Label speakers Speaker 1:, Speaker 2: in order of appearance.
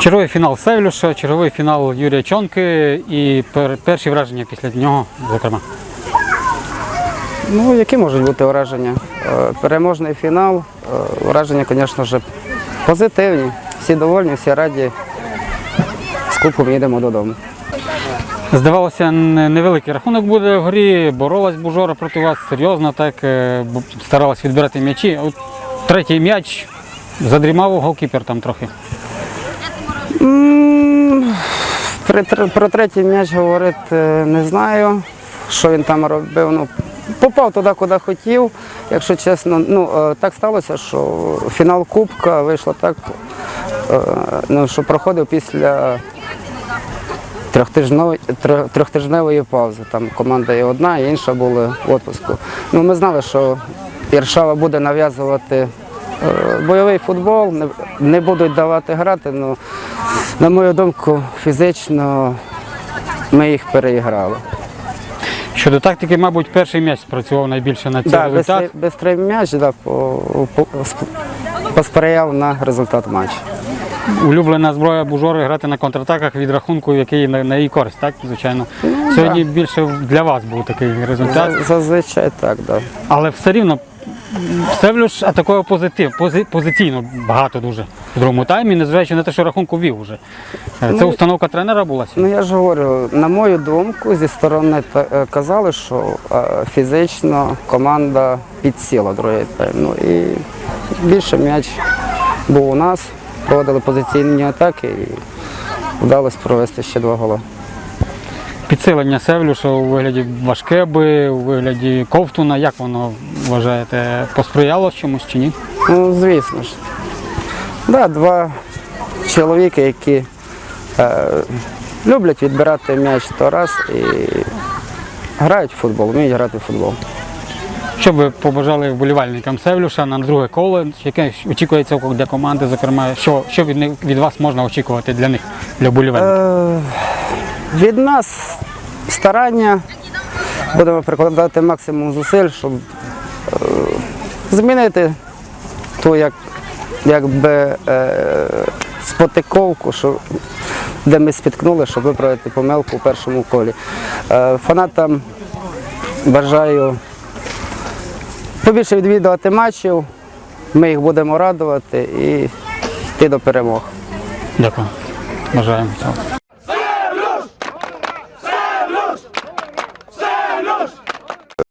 Speaker 1: Черговий фінал Севлюша, черговий фінал Юрія Чонки і пер- перші враження після нього, зокрема.
Speaker 2: Ну, які можуть бути враження? Е, Переможний фінал. е, Враження, звісно ж, позитивні. Всі довольні, всі раді. З кубком їдемо додому.
Speaker 1: Здавалося, невеликий рахунок буде в грі, боролась Бужора проти вас серйозно, так е, старалась відбирати м'ячі. Третій м'яч задрімав голкіпер там трохи.
Speaker 2: Про третій м'яч говорити не знаю, що він там робив. Ну, попав туди, куди хотів. Якщо чесно, ну е, так сталося, що фінал Кубка вийшло так, е, ну, що проходив після трьохтижневої, трьохтижневої паузи. Там команда і одна, і інша були в відпуску. Ну, ми знали, що Іршава буде нав'язувати е, бойовий футбол, не, будуть давати грати. Ну, на мою думку, фізично ми їх переіграли.
Speaker 1: Щодо тактики, мабуть, перший м'яч спрацював найбільше на цей
Speaker 2: Да,
Speaker 1: результат.
Speaker 2: бистрий м'яч да, по, по, посприяв на результат матчу.
Speaker 1: Улюблена зброя Бужори грати на контратаках від рахунку, який на, на її користь, так, звичайно. Сьогодні більше для вас був такий результат.
Speaker 2: За- Зазвичай так, да.
Speaker 1: Але все рівно м, Севлюш атакує позитив, пози, позиційно багато дуже в другому таймі, незважаючи на те, що рахунку вів уже. Е, Це
Speaker 2: Ну,
Speaker 1: установка тренера була
Speaker 2: Ну я ж говорю, на мою думку, зі сторони е, казали, що е, фізично команда підсіла другий тайм. Ну і більше м'яч був у нас, проводили позиційні атаки і вдалося провести ще два голи.
Speaker 1: Підсилення Севлюша у вигляді Вашкеби, у вигляді Ковтуна. Як воно вважаєте? Посприяло чомусь чи ні?
Speaker 2: Ну, звісно ж. Да, два чоловіки, які е, люблять відбирати м'яч то раз і грають в футбол, вміють грати в футбол.
Speaker 1: Що ви побажали вболівальникам Севлюша на друге коло? Яке очікується для команди, зокрема, що, що від, них, від вас можна очікувати для них, для вболівальників?
Speaker 2: Від нас старання, будемо прикладати максимум зусиль, щоб е, змінити ту як, якби, е, спотиковку, що, де ми спіткнули, щоб виправити помилку у першому колі. Е, фанатам бажаю побільше відвідувати матчів, ми їх будемо радувати і йти до перемог.
Speaker 1: Дякую. Бажаємо цього.